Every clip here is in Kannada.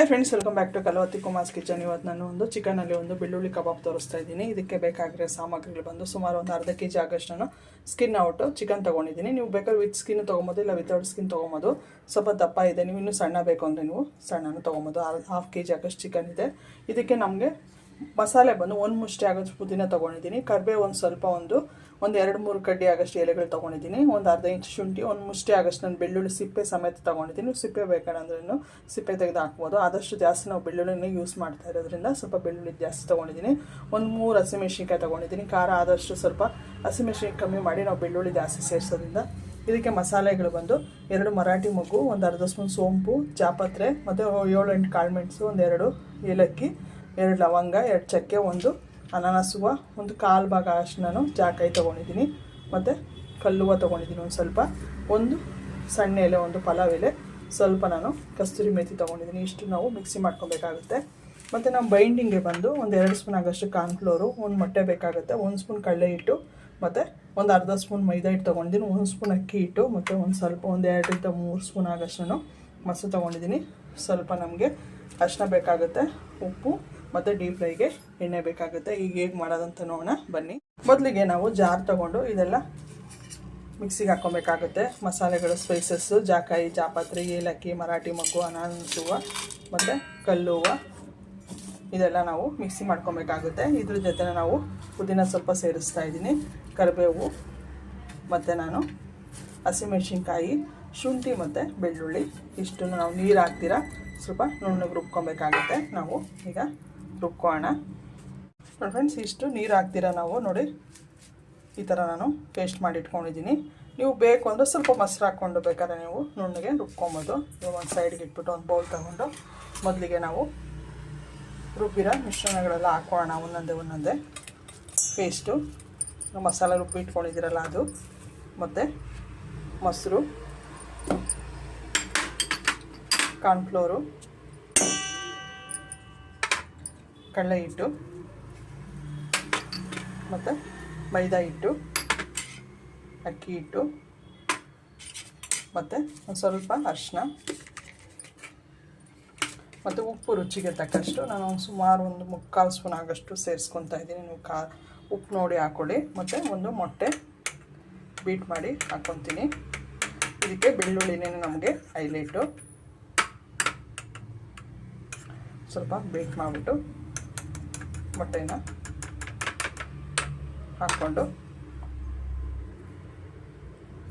Hi friends welcome back to Kalavathi Kumar's kitchen ಇವತ್ತು ನಾನು ಒಂದು ಚಿಕನಲ್ಲಿ ಒಂದು ಬೆಳ್ಳುಳ್ಳಿ ಕಬಾಬ್ ತೋರಿಸ್ತಾ ಇದ್ದೀನಿ. ಇದಕ್ಕೆ ಬೇಕಾಗಿರೋ ಸಾಮಗ್ರಿಗಳು ಬಂದು ಸುಮಾರು ಒಂದು ಅರ್ಧ ಕೆ ಜಿ ಆಗಷ್ಟು ನಾನು ಸ್ಕಿನ್ ಔಟು ಚಿಕನ್ ತೊಗೊಂಡಿದ್ದೀನಿ. ನೀವು ಬೇಕಾದ್ರೆ ವಿತ್ ಸ್ಕಿನ್ ತೊಗೊಬೋದು, ಇಲ್ಲ ವಿತೌಟ್ ಸ್ಕಿನ್ ತೊಗೊಬೋದು. ಸ್ವಲ್ಪ ದಪ್ಪ ಇದೆ, ನೀವು ಇನ್ನೂ ಸಣ್ಣ ಬೇಕು ಅಂದರೆ ನೀವು ಸಣ್ಣನೂ ತೊಗೊಬೋದು. ಹಾಫ್ ಕೆ ಜಿ ಆಗಷ್ಟು ಚಿಕನ್ ಇದೆ. ಇದಕ್ಕೆ ನಮಗೆ ಮಸಾಲೆ ಬಂದು ಒಂದು ಮುಷ್ಟಿ ಆಗೋಷ್ಟು ಪುದೀನ ತೊಗೊಂಡಿದ್ದೀನಿ. ಕರಿಬೇವು ಒಂದು ಸ್ವಲ್ಪ ಒಂದು ಒಂದು ಎರಡು ಮೂರು ಕಡ್ಡಿ ಆಗಷ್ಟು ಎಲೆಗಳು ತೊಗೊಂಡಿದ್ದೀನಿ, ಒಂದು ಅರ್ಧ ಇಂಚ್ ಶುಂಠಿ, ಒಂದು ಮುಷ್ಟಿ ಆಗಷ್ಟು ನಾನು ಬೆಳ್ಳುಳ್ಳಿ ಸಿಪ್ಪೆ ಸಮೇತ ತೊಗೊಂಡಿದ್ದೀನಿ. ಸಿಪ್ಪೆ ಬೇಕಂದ್ರೂ ಸಿಪ್ಪೆ ತೆಗೆದು ಹಾಕ್ಬೋದು. ಆದಷ್ಟು ಜಾಸ್ತಿ ನಾವು ಬೆಳ್ಳುಳ್ಳಿನೇ ಯೂಸ್ ಮಾಡ್ತಾ ಇರೋದ್ರಿಂದ ಸ್ವಲ್ಪ ಬೆಳ್ಳುಳ್ಳಿ ಜಾಸ್ತಿ ತೊಗೊಂಡಿದ್ದೀನಿ. ಒಂದು ಮೂರು ಹಸಿಮೆಣ್ಸಿನ್ಕಾಯಿ ತೊಗೊಂಡಿದ್ದೀನಿ. ಖಾರ ಆದಷ್ಟು ಸ್ವಲ್ಪ ಹಸಿಮೆಣ್ಸಿನ್ಕಾಯಿ ಕಮ್ಮಿ ಮಾಡಿ ನಾವು ಬೆಳ್ಳುಳ್ಳಿ ಜಾಸ್ತಿ ಸೇರಿಸೋದ್ರಿಂದ ಇದಕ್ಕೆ ಮಸಾಲೆಗಳು ಬಂದು ಎರಡು ಮರಾಠಿ ಮಗು ಒಂದು ಅರ್ಧ ಸ್ಪೂನ್ ಸೋಂಪು, ಜಾಪತ್ರೆ, ಮತ್ತು ಏಳು ಎಂಟು ಕಾಳುಮೆಣಸು ಒಂದೆರಡು ಏಲಕ್ಕಿ, ಎರಡು ಲವಂಗ, ಎರಡು ಚಕ್ಕೆ, ಒಂದು ಅನಾನಸ್ ಹೂವು ಒಂದು ಕಾಲು ಭಾಗ ಅಷ್ಟು ನಾನು ಜಾಕಾಯಿ ತೊಗೊಂಡಿದ್ದೀನಿ. ಮತ್ತು ಕಲ್ಲುವ ತೊಗೊಂಡಿದ್ದೀನಿ ಒಂದು ಸ್ವಲ್ಪ. ಒಂದು ಸಣ್ಣ ಎಲೆ, ಒಂದು ಪಲಾವ್ ಎಲೆ. ಸ್ವಲ್ಪ ನಾನು ಕಸ್ತೂರಿ ಮೇಥಿ ತೊಗೊಂಡಿದ್ದೀನಿ. ಇಷ್ಟು ನಾವು ಮಿಕ್ಸಿ ಮಾಡ್ಕೊಬೇಕಾಗುತ್ತೆ. ಮತ್ತು ನಮ್ಮ ಬೈಂಡಿಂಗ್ಗೆ ಬಂದು ಒಂದು ಎರಡು ಸ್ಪೂನ್ ಆಗೋಷ್ಟು ಕಾರ್ನ್ಫ್ಲೋರು ಒಂದು ಮೊಟ್ಟೆ ಬೇಕಾಗುತ್ತೆ. ಒಂದು ಸ್ಪೂನ್ ಕಡಲೆ ಹಿಟ್ಟು, ಮತ್ತು ಒಂದು ಅರ್ಧ ಸ್ಪೂನ್ ಮೈದಾ ಹಿಟ್ಟು ತೊಗೊಂಡಿದ್ದೀನಿ. ಒಂದು ಸ್ಪೂನ್ ಅಕ್ಕಿ ಹಿಟ್ಟು, ಮತ್ತು ಒಂದು ಸ್ವಲ್ಪ ಒಂದು ಎರಡರಿಂದ ಮೂರು ಸ್ಪೂನ್ ಆಗೋಷ್ಟು ಮೊಸರು ತೊಗೊಂಡಿದ್ದೀನಿ. ಸ್ವಲ್ಪ ನಮಗೆ ಅರ್ಶಿನ ಬೇಕಾಗುತ್ತೆ. ಉಪ್ಪು ಮತ್ತು ಡೀಪ್ ಫ್ರೈಗೆ ಎಣ್ಣೆ ಬೇಕಾಗುತ್ತೆ. ಈಗ ಹೇಗೆ ಮಾಡೋದಂತ ನೋಡೋಣ. ಬನ್ನಿ. ಮೊದಲಿಗೆ ನಾವು ಜಾರ್ ತಗೊಂಡು ಇದೆಲ್ಲ ಮಿಕ್ಸಿಗೆ ಹಾಕ್ಕೊಬೇಕಾಗುತ್ತೆ. ಮಸಾಲೆಗಳು ಸ್ಪೈಸಸ್ಸು ಜಾಕಾಯಿ ಜಾಪತ್ರೆ ಏಲಕ್ಕಿ, ಮರಾಠಿ ಮಗ್ಗು ಅನಾನಸ್ ಹೂವು ಮತ್ತು ಕಲ್ಲು, ಹೂವು ಇದೆಲ್ಲ ನಾವು ಮಿಕ್ಸಿ ಮಾಡ್ಕೊಬೇಕಾಗುತ್ತೆ. ಇದ್ರ ಜೊತೆ ನಾವು ಪುದೀನ ಸ್ವಲ್ಪ ಸೇರಿಸ್ತಾ ಇದ್ದೀನಿ. ಕರಿಬೇವು ಮತ್ತು ನಾನು ಹಸಿಮೆಣ್ಸಿನ್ಕಾಯಿ, ಶುಂಠಿ ಮತ್ತು ಬೆಳ್ಳುಳ್ಳಿ. ಇಷ್ಟನ್ನು ನಾವು ನೀರು ಹಾಕ್ತೀರಾ? ಸ್ವಲ್ಪ ನುಣ್ಣಗೆ ರುಬ್ಕೊಬೇಕಾಗುತ್ತೆ. ನಾವು ಈಗ ರುಬ್ಕೋಣ ನೋಡಿ ಫ್ರೆಂಡ್ಸ್ ಇಷ್ಟು ನೀರು ಹಾಕ್ತೀರ ನಾವು? ನೋಡಿ, ಈ ಥರ ನಾನು ಪೇಸ್ಟ್ ಮಾಡಿ ಇಟ್ಕೊಂಡಿದ್ದೀನಿ. ನೀವು ಬೇಕು ಅಂದರೆ ಸ್ವಲ್ಪ ಮೊಸರು ಹಾಕ್ಕೊಂಡು ಬೇಕಾದ್ರೆ ನೀವು ನುಣ್ಣಗೆ ರುಬ್ಕೊಬೋದು. ಇವಾಗ ಒಂದು ಸೈಡ್ಗೆ ಇಟ್ಬಿಟ್ಟು ಒಂದು ಬೌಲ್ ತಗೊಂಡು ಮೊದಲಿಗೆ ನಾವು ರುಬ್ಬಿರೋ ಮಿಶ್ರಣಗಳೆಲ್ಲ ಹಾಕೋಣ ಒಂದೊಂದೇ ಒಂದೊಂದೇ. ಪೇಸ್ಟು ಮಸಾಲೆ ರುಬ್ಬಿ ಇಟ್ಕೊಂಡಿದ್ದೀರಲ್ಲ ಅದು. ಮತ್ತು ಮೊಸರು ಕಾರ್ನ್ಫ್ಲೋರು ಕಡಲೆ ಹಿಟ್ಟು ಮತ್ತು ಮೈದಾ ಹಿಟ್ಟು, ಅಕ್ಕಿ ಹಿಟ್ಟು ಮತ್ತು ಒಂದು ಸ್ವಲ್ಪ ಅರಿಶಿನ ಮತ್ತು ಉಪ್ಪು ರುಚಿಗೆ ತಕ್ಕಷ್ಟು ನಾನು ಸುಮಾರು ಒಂದು ಮುಕ್ಕಾಲು ಸ್ಪೂನ್ ಆಗಷ್ಟು ಸೇರಿಸ್ಕೊತಾ ಇದ್ದೀನಿ. ನೀವು ಕಾ ಉಪ್ಪು ನೋಡಿ ಹಾಕ್ಕೊಳ್ಳಿ ಮತ್ತು ಒಂದು ಮೊಟ್ಟೆ ಬೀಟ್ ಮಾಡಿ ಹಾಕ್ಕೊತೀನಿ ಇದಕ್ಕೆ ಬೆಳ್ಳುಳ್ಳಿನೇ ನಮಗೆ ಹೈಲೈಟು. ಸ್ವಲ್ಪ ಬೀಟ್ ಮಾಡಿಬಿಟ್ಟು ಮೊಟ್ಟೆನ ಹಾಕ್ಕೊಂಡು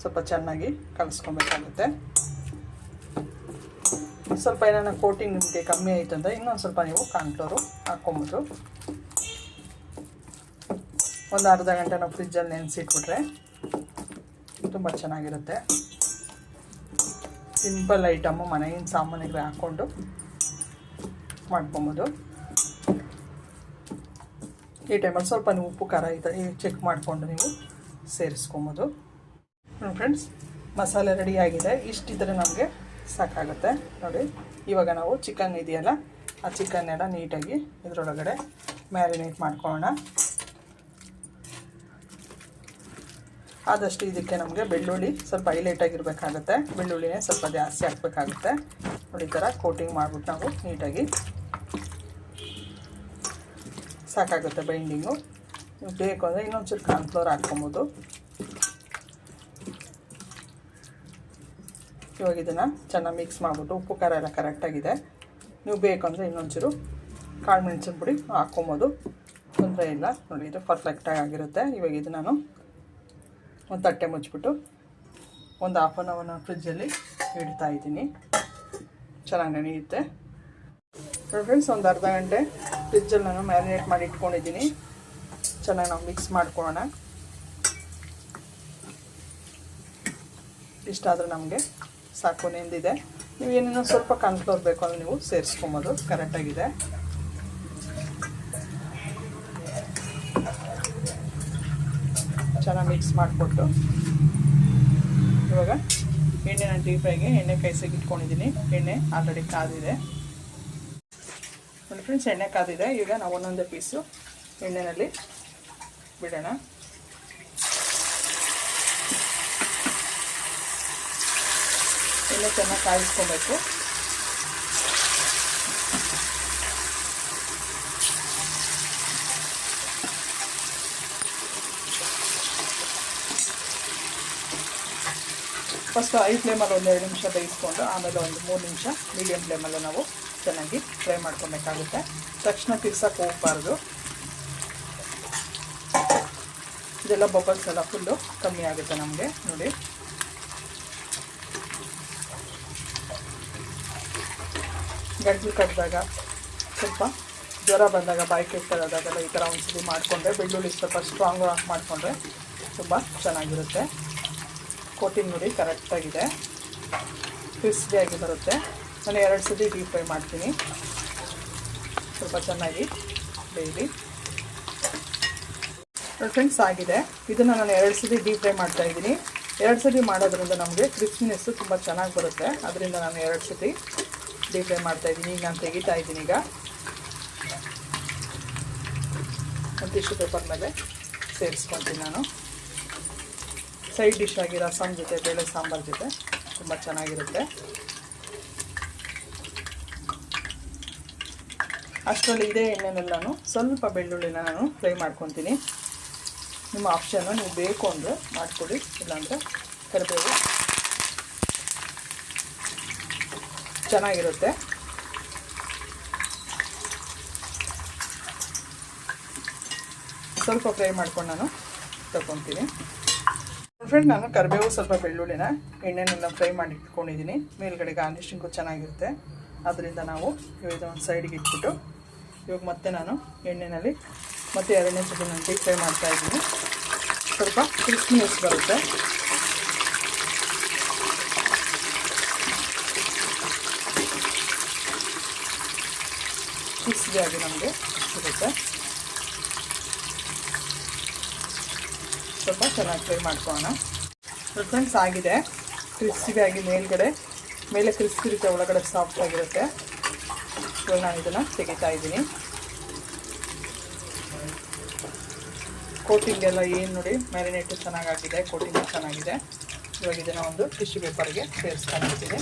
ಸ್ವಲ್ಪ ಚೆನ್ನಾಗಿ ಕಲಿಸ್ಕೊಬೇಕಾಗುತ್ತೆ. ಸ್ವಲ್ಪ ಏನಾದ್ರು ಕೋಟಿಂಗ್ ನಿಮಗೆ ಕಮ್ಮಿ ಆಯಿತು ಅಂದರೆ ಇನ್ನೊಂದು ಸ್ವಲ್ಪ ನೀವು ಕಾನ್ಫ್ಲೋರು ಹಾಕ್ಕೊಬೋದು ಒಂದು ಅರ್ಧ ಗಂಟೆ ನಾವು ಫ್ರಿಜ್ಜಲ್ಲಿ ನೆನೆಸಿಟ್ಬಿಟ್ರೆ ತುಂಬ ಚೆನ್ನಾಗಿರುತ್ತೆ. ಸಿಂಪಲ್ ಐಟಮು ಮನೆಗಿನ ಸಾಮಾನಿಗೆ ಹಾಕ್ಕೊಂಡು ಮಾಡ್ಕೊಬೋದು. ಈ ಟೈಮಲ್ಲಿ ಸ್ವಲ್ಪ ನೀವು ಉಪ್ಪು, ಖಾರ ಈ ಥರ ಚೆಕ್ ಮಾಡಿಕೊಂಡು ನೀವು ಸೇರಿಸ್ಕೊಬೋದು. ನೋಡಿ ಫ್ರೆಂಡ್ಸ್ ಮಸಾಲೆ ರೆಡಿ ಆಗಿದೆ. ಇಷ್ಟಿದ್ರೆ ನಮಗೆ ಸಾಕಾಗುತ್ತೆ. ನೋಡಿ, ಇವಾಗ ನಾವು ಚಿಕನ್ ಇದೆಯಲ್ಲ, ಆ ಚಿಕನ್ ಎಲ್ಲ ನೀಟಾಗಿ ಇದರೊಳಗಡೆ ಮ್ಯಾರಿನೇಟ್ ಮಾಡ್ಕೊಳ್ಳೋಣ. ಆದಷ್ಟು ಇದಕ್ಕೆ ನಮಗೆ ಬೆಳ್ಳುಳ್ಳಿ ಸ್ವಲ್ಪ ಹೈಲೈಟಾಗಿರಬೇಕಾಗುತ್ತೆ ಬೆಳ್ಳುಳ್ಳಿನೇ ಸ್ವಲ್ಪ ಜಾಸ್ತಿ ಹಾಕಬೇಕಾಗುತ್ತೆ. ನೋಡಿ, ಈ ಥರ ಕೋಟಿಂಗ್ ಮಾಡಿಬಿಟ್ಟು ನಾವು ನೀಟಾಗಿ ಸಾಕಾಗುತ್ತೆ ಬೈಂಡಿಂಗು ನೀವು ಬೇಕು ಅಂದರೆ ಇನ್ನೊಂಚೂರು ಕಾರ್ನ್ಫ್ಲೋರ್ ಹಾಕ್ಕೊಬೋದು. ಇವಾಗ ಇದನ್ನು ಚೆನ್ನಾಗಿ ಮಿಕ್ಸ್ ಮಾಡಿಬಿಟ್ಟು ಉಪ್ಪು, ಖಾರ ಎಲ್ಲ ಕರೆಕ್ಟಾಗಿದೆ ನೀವು ಬೇಕು ಅಂದರೆ ಇನ್ನೊಂಚೂರು ಕಾಳು ಮೆಣಸಿನ ಪುಡಿ ಹಾಕ್ಕೊಬೋದು. ತೊಂದರೆ ಇಲ್ಲ. ನೋಡಿ, ಇದು ಪರ್ಫೆಕ್ಟಾಗಿ ಆಗಿರುತ್ತೆ. ಇವಾಗ ಇದು ನಾನು ಒಂದು ತಟ್ಟೆ ಮುಚ್ಚಿಬಿಟ್ಟು ಒಂದು ಹಾಫ್ ಆನ್ ಅವರ್ನ ಫ್ರಿಜ್ಜಲ್ಲಿ ಇಡ್ತಾ ಇದ್ದೀನಿ. ಚೆನ್ನಾಗಿ ನೆನೆಯುತ್ತೆ. ಫ್ರೆಂಡ್ಸ್ ಒಂದು ಅರ್ಧ ಗಂಟೆ ಫ್ರಿಜ್ಜಲ್ಲಿ ನಾನು ಮ್ಯಾರಿನೇಟ್ ಮಾಡಿ ಇಟ್ಕೊಂಡಿದ್ದೀನಿ. ಚೆನ್ನಾಗಿ ನಾವು ಮಿಕ್ಸ್ ಮಾಡ್ಕೊಳ್ಳೋಣ. ಇಷ್ಟಾದರೂ ನಮಗೆ ಸಾಕು, ನೆಂದಿದೆ. ನೀವು ಏನೇನೋ ಸ್ವಲ್ಪ ಕನ್ಫ್ಲೋರ್ ಬೇಕು ಅಂದರೆ ನೀವು ಸೇರಿಸ್ಕೊಬೋದು ಕರೆಕ್ಟಾಗಿದೆ ಚೆನ್ನಾಗಿ ಮಿಕ್ಸ್ ಮಾಡಿಕೊಟ್ಟು. ಇವಾಗ ಎಣ್ಣೆನ ನಾನು ಡೀಪ್ ಫ್ರೈಗೆ ಎಣ್ಣೆ ಕೈಸಿಗೆ ಇಟ್ಕೊಂಡಿದ್ದೀನಿ. ಎಣ್ಣೆ ಆಲ್ರೆಡಿ ಕಾದಿದೆ. ನೋಡಿ ಫ್ರೆಂಡ್ಸ್ ಎಣ್ಣೆ ಕಾದಿದೆ. ಈಗ ನಾವು ಒಂದೊಂದೇ ಪೀಸು ಎಣ್ಣೆಯಲ್ಲಿ ಬಿಡೋಣ. ಎಲ್ಲ ಚೆನ್ನಾಗಿ ಕಾಯಿಸ್ಕೊಬೇಕು. ಫಸ್ಟ್ ಐ ಫ್ಲೇಮಲ್ಲಿ ಒಂದು ಎರಡು ನಿಮಿಷ ಬೇಯಿಸ್ಕೊಂಡು ಆಮೇಲೆ ಒಂದು ಮೂರು ನಿಮಿಷ ಮೀಡಿಯಂ ಫ್ಲೇಮಲ್ಲಿ ನಾವು ಚೆನ್ನಾಗಿ ಫ್ರೈ ಮಾಡ್ಕೊಬೇಕಾಗುತ್ತೆ. ತಕ್ಷಣ ತಿರ್ಸಕ್ಕೆ ಹೋಗಬಾರ್ದು. ಇದೆಲ್ಲ ಬಬಲ್ಸ್ ಎಲ್ಲ ಫುಲ್ಲು ಕಮ್ಮಿ ಆಗುತ್ತೆ ನಮಗೆ, ನೋಡಿ. ಗಂಟಲು ಕಟ್ಟಿದಾಗ ಸ್ವಲ್ಪ ಜ್ವರ ಬಂದಾಗ, ಬಾಯಿ ಕೆಟ್ಟದಾಗೆಲ್ಲ ಈ ಥರ ಒಂದ್ಸತಿ ಮಾಡಿಕೊಂಡ್ರೆ, ಬೆಳ್ಳುಳ್ಳಿ ಸ್ವಲ್ಪ ಸ್ಟ್ರಾಂಗ್ ಮಾಡಿಕೊಂಡ್ರೆ ತುಂಬ ಚೆನ್ನಾಗಿರುತ್ತೆ. ಕೋಟಿಂಗ್ ನೋಡಿ ಕರೆಕ್ಟಾಗಿದೆ. ಕ್ರಿಸ್ಪಿಯಾಗಿ ಬರುತ್ತೆ. ನಾನು ಎರಡು ಸತಿ ಡೀಪ್ ಫ್ರೈ ಮಾಡ್ತೀನಿ. ಸ್ವಲ್ಪ ಚೆನ್ನಾಗಿ ಬೇಯಲಿ. ಫ್ರೆಂಡ್ಸ್ ಆಗಿದೆ. ಇದನ್ನು ನಾನು ಎರಡು ಸತಿ ಡೀಪ್ ಫ್ರೈ ಮಾಡ್ತಾ ಇದ್ದೀನಿ. ಎರಡು ಸತಿ ಮಾಡೋದ್ರಿಂದ ನಮಗೆ ಕ್ರಿಸ್ಪಿನೆಸ್ಸು ತುಂಬ ಚೆನ್ನಾಗಿ ಬರುತ್ತೆ. ಅದರಿಂದ ನಾನು ಎರಡು ಸತಿ ಡೀಪ್ ಫ್ರೈ ಮಾಡ್ತಾ ಇದ್ದೀನಿ. ಈಗ ನಾನು ತೆಗಿತಾ ಇದ್ದೀನಿ ಈಗ. ಒಂದು ಟಿಶ್ಯೂ ಪೇಪರ್ ಮೇಲೆ ಸೇರಿಸ್ಕೊತೀನಿ ನಾನು. ಸೈಡ್ ಡಿಶ್ ಆಗಿ ರಸಮ್ ಜೊತೆ ಬೇಳೆ ಸಾಂಬಾರ್ ಜೊತೆ ತುಂಬ ಚೆನ್ನಾಗಿರುತ್ತೆ. ಅಷ್ಟರಲ್ಲಿ ಇದೇ ಎಣ್ಣೆನಲ್ಲಿ ನಾನು ಸ್ವಲ್ಪ ಬೆಳ್ಳುಳ್ಳಿನ ನಾನು ಫ್ರೈ ಮಾಡ್ಕೊತೀನಿ. ನಿಮ್ಮ ಆಪ್ಷನ್ನು ನೀವು ಬೇಕು ಅಂದರೆ ಮಾಡಿಕೊಡಿ, ಇಲ್ಲಾಂದರೆ ಕರಿಬೇವು ಚೆನ್ನಾಗಿರುತ್ತೆ. ಸ್ವಲ್ಪ ಫ್ರೈ ಮಾಡ್ಕೊಂಡು ನಾನು ತಗೊತೀನಿ ಫ್ರೆಂಡ್ ನಾನು ಕರಿಬೇವು ಸ್ವಲ್ಪ ಬೆಳ್ಳುಳ್ಳಿನ ಎಣ್ಣೆನೆಲ್ಲ ಫ್ರೈ ಮಾಡಿ ಇಟ್ಕೊಂಡಿದ್ದೀನಿ. ಮೇಲ್ಗಡೆ ಗಾರ್ನಿಷಿಂಗು ಚೆನ್ನಾಗಿರುತ್ತೆ. ಅದರಿಂದ ನಾವು ಇವಾಗ ಒಂದು ಸೈಡಿಗೆ ಇಟ್ಬಿಟ್ಟು ಇವಾಗ ಮತ್ತೆ ನಾನು ಎಣ್ಣೆನಲ್ಲಿ ಮತ್ತೆ ಎರಡನೇ ಸತಿ ನಾನು ಡೀಪ್ ಫ್ರೈ ಮಾಡ್ತಾ ಇದ್ದೀನಿ. ಸ್ವಲ್ಪ ಕ್ರಿಸ್ಪಿನೆಸ್ ಬರುತ್ತೆ. ಕ್ರಿಸ್ಪಿಯಾಗಿ ನಮಗೆ ಸಿಗುತ್ತೆ. ಸ್ವಲ್ಪ ಚೆನ್ನಾಗಿ ಫ್ರೈ ಮಾಡ್ಕೊಳ್ಳೋಣ. ಫ್ರೆಂಡ್ಸ್, ಆಗಿದೆ. ಕ್ರಿಸ್ಪಿಯಾಗಿ ಮೇಲ್ಗಡೆ. ಮೇಲೆ ಕ್ರಿಸ್ಪಿ ಇರುತ್ತೆ, ಒಳಗಡೆ ಸಾಫ್ಟ್ ಆಗಿರುತ್ತೆ. ನಾನು ಇದನ್ನು ತೆಗಿತಾ ಇದ್ದೀನಿ. ಕೋಟಿಂಗ್ ಎಲ್ಲ ಏನು ನೋಡಿ, ಮ್ಯಾರಿನೇಟು ಚೆನ್ನಾಗಾಗಿದೆ, ಕೋಟಿಂಗ್ ಚೆನ್ನಾಗಿದೆ. ಇವಾಗ ಇದನ್ನು ಒಂದು ಟಿಶ್ಯೂ ಪೇಪರ್ಗೆ ಸೇರಿಸ್ಕೊಂಡಿದ್ದೀನಿ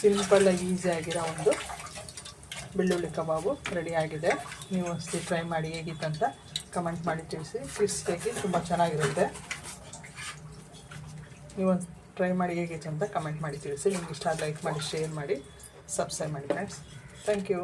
ಸಿಂಪಲ್ ಈಸಿ ಆಗಿರೋ ಒಂದು ಬೆಳ್ಳುಳ್ಳಿ ಕಬಾಬು ಆಗಿದೆ. ನೀವು ಅಷ್ಟೇ ಟ್ರೈ ಮಾಡಿ ಹೇಗಿತ್ತಂತ ಕಮೆಂಟ್ ಮಾಡಿ ತಿಳಿಸಿ. ಕ್ರಿಸ್ಪಿಯಾಗಿ ತುಂಬ ಚೆನ್ನಾಗಿರುತ್ತೆ. ನೀವು ಒಂದು ಟ್ರೈ ಮಾಡಿ ಹೇಗಿತ್ತು ಅಂತ ಕಮೆಂಟ್ ಮಾಡಿ ತಿಳಿಸಿ. ನಿಮ್ಗೆ ಇಷ್ಟ ಲೈಕ್ ಮಾಡಿ ಶೇರ್ ಮಾಡಿ ಸಬ್ಸ್ಕ್ರೈಬ್ ಮಾಡಿ ಫ್ರೆಂಡ್ಸ್ ಥ್ಯಾಂಕ್ ಯು